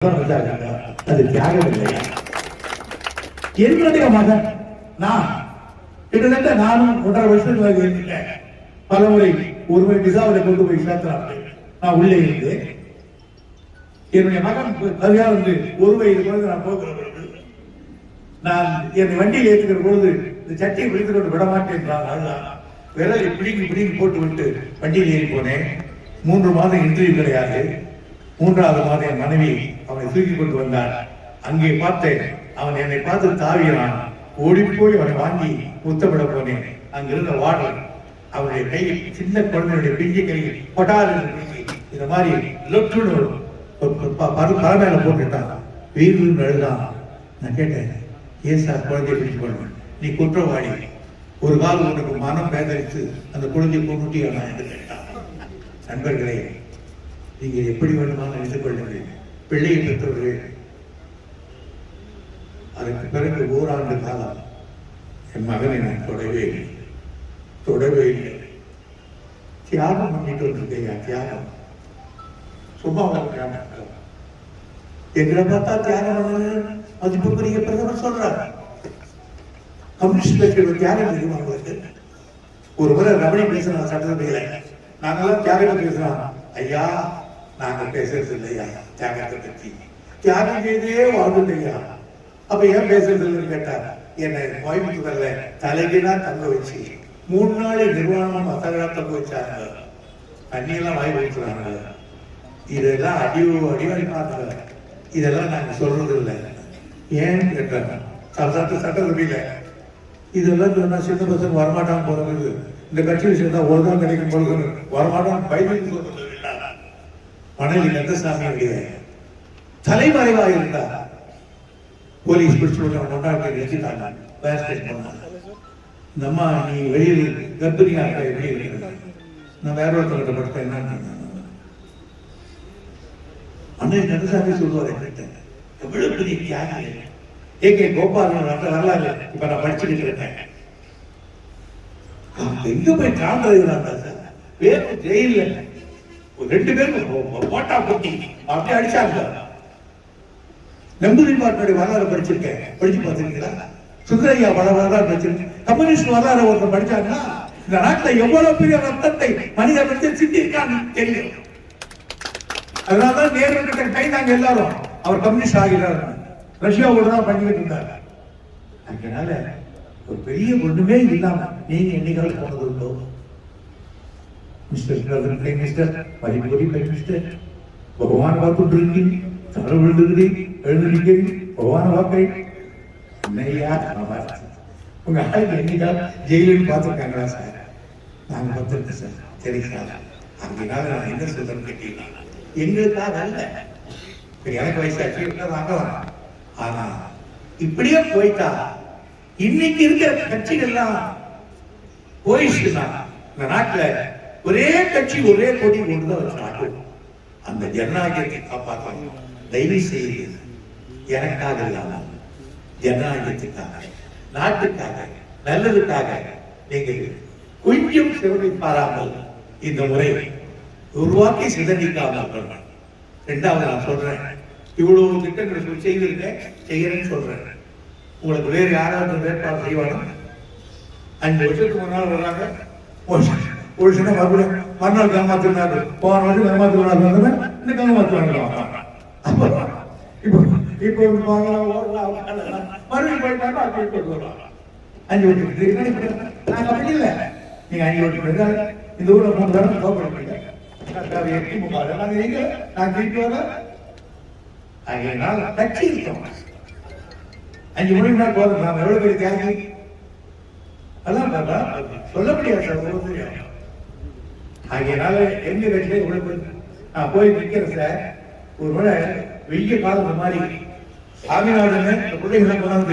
அது தியாகம் இல்லையா? என்னுடைய மகன் நான் கிட்டத்தட்ட நானும் ஒன்றரை வருஷத்துக்கு இருந்தேன் பல முறை ஒரு முறை விசாவில் கொண்டு போய் சேர்த்துறாங்க. நான் உள்ளே இருந்து என்னுடைய மகன் கவியா வந்து ஒரு வயது பொழுது நான் போகிற பொழுது நான் என் வண்டியில் ஏற்றுக்கிற பொழுது இந்த சட்டியை விழுந்து கொண்டு விட மாட்டேன் அதுதான் விரலை பிடிங்கி பிடிங்கி போட்டு விட்டு வண்டியில் ஏறி போனேன். மூன்று மாதம் இன்டர்வியூ கிடையாது. மூன்றாவது மாதம் என் மனைவி அவனை தூக்கி கொண்டு வந்தார் அங்கே பார்த்தேன் அவன் என்னை பார்த்து தாவினான் ஓடி போய் அவனை வாங்கி முத்தமிட போனேன். அங்கிருந்த வாடல் அவனுடைய கையில் சின்ன குழந்தையுடைய பிஞ்சு கையில் பட்டாது இந்த மாதிரி லொட்டுன்னு வரும் பல மேல போட்டுட்டான் வீடு அழுதான் நான் கேட்டேன் ஏன் சார் குழந்தைய பிடிச்சு கொள்வேன் நீ குற்றவாளி. ஒரு கால உனக்கு மனம் பேதரித்து அந்த குழந்தையை கொண்டுட்டியா நான்? என்று கேட்டான். நண்பர்களே நீங்கள் எப்படி வேண்டுமானால் வேண்டுமானாலும் கொள்ளுங்கள். பிள்ளையை பெற்றவர்கள் அதற்கு பிறகு ஓராண்டு காலம் என் மகனை நான் தொடவே இல்லை. தொடவே இல்லை. தியாகம் பண்ணிட்டு வந்திருக்கையா? தியாகம். சும்மா தியாகம். எங்களை பார்த்தா தியாகம் பண்ணது மதிப்புக்குரிய பிரதமர் சொல்றாரு. கம்யூனிஸ்ட் கட்சியோட தியாகம் தெரியும் உங்களுக்கு? ஒரு முறை ரமணி பேசுறான் சட்டசபையில. நாங்கெல்லாம் தியாகம் பேசுறோம் ஐயா நாங்க பேசுறது இல்லையா தியாகத்தை பற்றி. தியாகம் செய்தே வாழ்ந்துட்டையா ஐயா. அப்ப ஏன் பேசுறது இல்லைன்னு கேட்டார். என்னை கோயம்புத்தூர்ல தலைகீழா தங்க வச்சு மூணு நாள் நிர்வாணமா மசாலா தங்க வச்சாங்க. தண்ணியெல்லாம் வாய் வைக்கிறாங்க. இதெல்லாம் அடிவு அடிவாடி இதெல்லாம் நாங்க சொல்றது இல்லை ஏன்னு கேட்டாங்க சட்ட சட்டசபையில. இதெல்லாம் சொன்னா சின்ன பசங்க வரமாட்டான் போறது இந்த கட்சியில் சேர்ந்தா ஒரு தான் கிடைக்கும் பொழுது வரமாட்டான் பைபிள் சொல்றது மனைவி கந்தசாமியுடைய தலைமறைவாக இருந்தா போலீஸ் பிடிச்சு விட்டு நிறுத்திட்டாங்க. ஃபயர் ஸ்டேஷன் இந்த அம்மா நீ வெளியில் கர்ப்பிணியாக இருக்க? எப்படி நான் வேற ஒருத்தர்கிட்ட படுத்தேன். என்னன்னு மனைவி கந்தசாமி சொல்லுவார் என்கிட்ட எவ்வளவு பெரிய தியாகி ஏ கே கோபாலன் வரலாறு இப்ப நான் படிச்சுட்டு இருக்கேன் எங்க போய் காண்றது வேறு ஜெயில ரெண்டு பேரும் போட்டா போட்டி. அப்படியே அடிச்சாங்க. நம்பூதிரி பாட்டுடைய வரலாறு படிச்சிருக்கேன். படிச்சு பார்த்துருக்கீங்களா? சுந்தரையா வர வரலாறு படிச்சிருக்கேன். கம்யூனிஸ்ட் வரலாறு ஒருத்தர் படிச்சாங்கன்னா இந்த நாட்டுல எவ்வளவு பெரிய ரத்தத்தை மனிதன் வந்து சிந்திருக்கான்னு தெரியும் அதனாலதான் நேரு கிட்ட கைதாங்க எல்லாரும். அவர் கம்யூனிஸ்ட் ஆகிறார். ரஷ்யாவோட தான் பண்ணிக்கிட்டு இருந்தார். அதனால ஒரு பெரிய ஒண்ணுமே இல்லாம நீங்க என்னைக்காவது போனது உண்டோ? மிஸ்டர் பிரைம் மினிஸ்டர் மதிப்புரி பிரைம் மினிஸ்டர் பகவான் பார்த்துட்டு தலை விழுந்துக்கிறீங்க எழுந்திருக்கிறீங்க பகவான் பார்க்கிறீங்க என்னையா உங்க ஆளுக்கு என்னைக்காவது ஜெயிலுன்னு பார்த்துருக்காங்களா சார்? நாங்க பார்த்துருக்கோம் சார். சரி சார். அங்கனால நான் என்ன சொல்றேன்னு கேட்டீங்கன்னா எங்களுக்காக அல்ல. எனக்கு வயசாச்சு வாங்க ஆனா இப்படியே போயிட்டா இன்னைக்கு இருக்கிற கட்சிகள்லாம் போயிடுச்சுன்னா இந்த நாட்டுல ஒரே கட்சி ஒரே கொடி கொண்டு வச்சு அந்த ஜனநாயகத்தை காப்பாற்ற தயவு செய்து எனக்காக இல்லாமல் ஜனநாயகத்துக்காக நாட்டுக்காக நல்லதுக்காக நீங்கள் கொஞ்சம் சிவனை பாராமல் இந்த முறை உருவாக்கி சிதறிக்காமல் ரெண்டாவது நான் சொல்றேன். இவ்வளவு திட்டங்களை செய்திருக்கேன். செய்யறேன்னு சொல்றேன். உங்களுக்கு வேறு யாராவது வேட்பாளர் செய்வாங்க அஞ்சு வருஷத்துக்கு முன்னால் வர்றாங்க. ஒரு சின்ன மறுபடியும் மறுநாள் ஏமாத்தினாரு போன வருஷம் ஏமாத்தினாரு வந்து இந்த ஏமாத்துவாங்க அப்போ இப்போ இப்போ மறுபடியும் போயிட்டாங்க அப்படி கொண்டு வருவாங்க அஞ்சு வருஷத்துக்கு நாங்கள் அப்படி இல்லை நீங்க அஞ்சு வருஷம் இந்த ஊர்ல மூணு தடவை கோபப்படுறீங்க எட்டி முக்கால் நாங்கள் எங்க திருப்பி வர இருக்கோம் அஞ்சு பெரிய தியாகி அதான் சொல்ல முடியாது சார் ஆகையனால எங்க கட்சியில இவ்வளவு நான் போய் நிற்கிறேன் சார் ஒரு முறை வெய்ய காலம் மாதிரி சாமிநாதன் பிள்ளைகளை